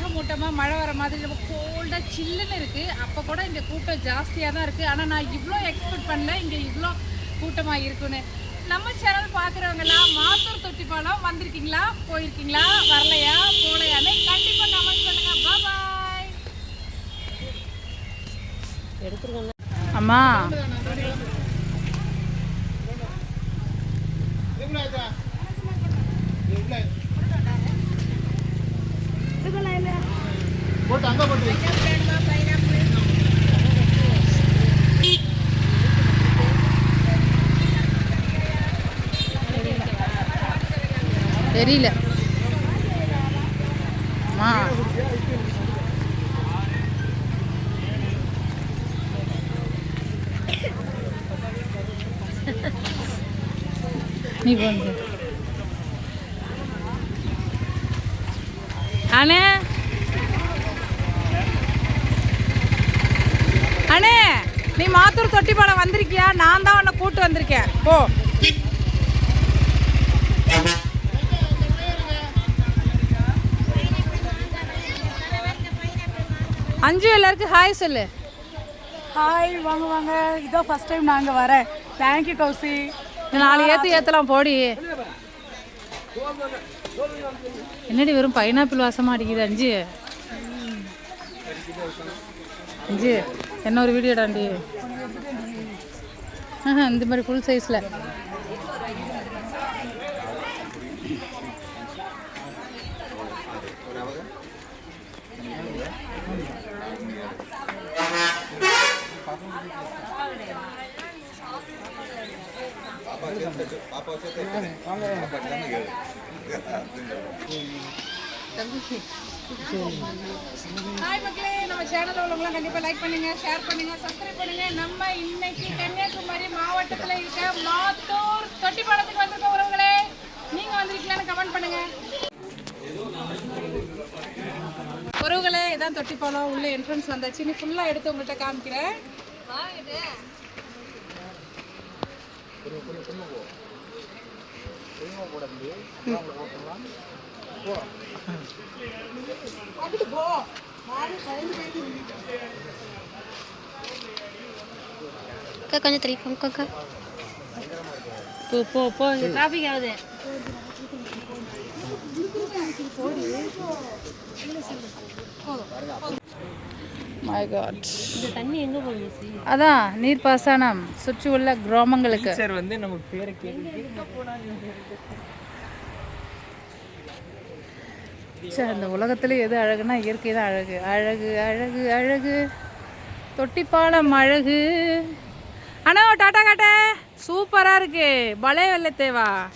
மாதிரி ரொம்ப கோல்டாக சில்லுன்னு இருக்குது அப்போ கூட இங்கே கூட்டம் ஜாஸ்தியாக தான் இருக்குது ஆனால் நான் இவ்வளோ எக்ஸ்பெக்ட் பண்ணல இங்கே இவ்வளோ கூட்டமாக இருக்குன்னு. நம்ம சேனல் பார்க்குறவங்கலாம் மாத்தூர் தொட்டிப்பாலம் வந்திருக்கீங்களா? போயிருக்கீங்களா? வரலையா? போகலையான்னு கண்டிப்பாக கமெண்ட் பண்ணுங்கள் பாய் அம்மா போட்டு அங்கே போட்டு தெரியல அம்மா நீ போங்க அண்ணே அண்ணே நீ மாத்தூர் தொட்டிப்பாலம் வந்திருக்கியா? நான் தான் உன்னை கூட்டு வந்திருக்கேன். போ. அஞ்சு எல்லாருக்கும் ஹாய் சொல்லு. ஹாய் வாங்க வாங்க. இதான் ஃபர்ஸ்ட் டைம் நாங்கள் வரேன். Thank you Kousi. நாலு ஏத்து ஏத்தலாம் போடி. என்னடி வெறும் பைனாப்பிள் வாசமா அடிக்குது அஞ்சு? அஞ்சு என்ன ஒரு வீடியோ டாண்டி? இந்த மாதிரி ஃபுல் சைஸில் ஹாய் சேனலில் உள்ளவங்களாம் கண்டிப்பாக லைக் பண்ணுங்க ஷேர் பண்ணுங்க சப்ஸ்கிரைப் பண்ணுங்க. நம்ம இன்னைக்கு கன்னியாகுமரி மாவட்டத்தில் இருக்க மாத்தூர் தொட்டிப்பாலத்துக்கு வந்திருக்க உறவுகளே நீங்க வந்திருக்கீங்களான்னு கமெண்ட் பண்ணுங்க. உறவுகளே இதான் தொட்டிப்பாலம் உள்ள என்ட்ரன்ஸ் வந்தாச்சு. நீ ஃபுல்லாக எடுத்து உங்கள்கிட்ட காமிக்கிறேன். அக்கா கொஞ்சம் போங்க அக்கா போ போ போ டிராஃபிக் ஆகுது. மை காட் இந்த தண்ணி எங்கே போகுது அதான் நீர்ப்பாசனம் சுற்றி உள்ள கிராமங்களுக்கு. சார் வந்து நம்ம பேரை கேட்டு ச்சே, இந்த உலகத்தில் எது அழகுனா இயற்கை தான் அழகு. அழகு அழகு அழகு. தொட்டிப்பாலம் அழகு. அண்ணா டாட்டா காட்ட. சூப்பராக இருக்கு. பலே வெள்ளத்தேவா.